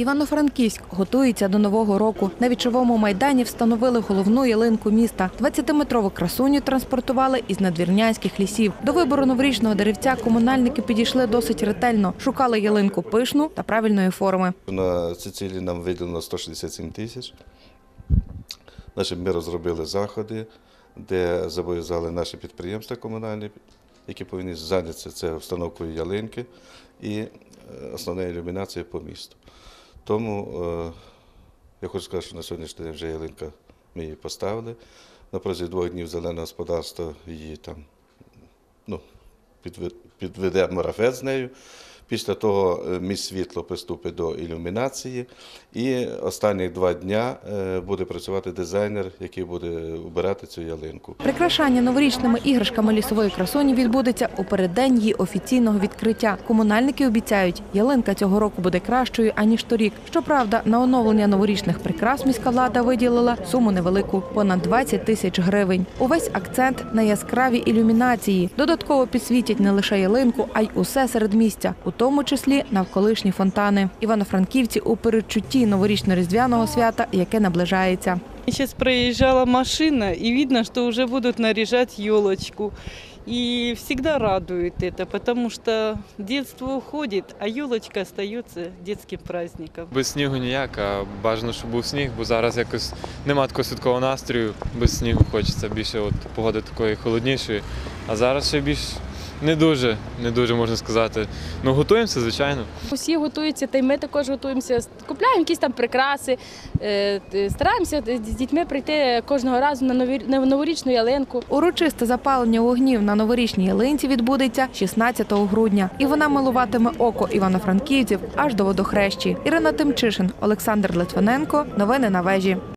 Івано-Франківськ готується до нового року. На вічовому майдані встановили головну ялинку міста. 20-метрову красуню транспортували із надвірнянських лісів. До вибору новорічного деревця комунальники підійшли досить ретельно. Шукали ялинку пишну та правильної форми. На ці цілі нам виділено 167 тисяч. Ми розробили заходи, де зобов'язали наші підприємства комунальні, які повинні зайнятися це встановкою ялинки і е, основною ілюмінацією по місту. Тому е, я хочу сказати, що на сьогоднішній день вже ялинка ми її поставили. На протязі двох днів зелене господарство її там ну, підведе марафет з нею. Після того е, міст світло приступить до ілюмінації. І останні два дня е, буде працювати дизайнер, який буде обирати цю ялинку. Прикрашання новорічними іграшками лісової красуні відбудеться у переддень її офіційного відкриття. Комунальники обіцяють, ялинка цього року буде кращою аніж торік. Щоправда, на оновлення новорічних прикрас міська влада виділила суму невелику понад 20 тисяч гривень. Увесь акцент на яскраві ілюмінації. Додатково підсвітять не лише ялинку, а й усе середмістя, у тому числі навколишні фонтани. Івано-франківці у передчутті новорічно-різдвяного свята, яке наближається. Сейчас проезжала машина, и видно, что уже будут наряжать елочку. И всегда радует это, потому что детство уходит, а елочка остается детским праздником. Без снігу ніяк, а бажано, щоб був сніг, бо зараз якось нема такого святкового настрою. Без снігу хочеться більше от погоди такої холоднішої. А зараз ще більш не дуже, не дуже можна сказати. Ну готуємося, звичайно. Усі готуються, та й ми також готуємося. Купляємо якісь там прикраси, е, стараємося з дітьми прийти кожного разу на нові- на новорічну ялинку. Урочисте запалення вогнів на новорічній ялинці відбудеться 16 грудня, і вона милуватиме око івано-франківців аж до водохрещі. Ірина Тимчишин, Олександр Литвиненко. Новини на вежі.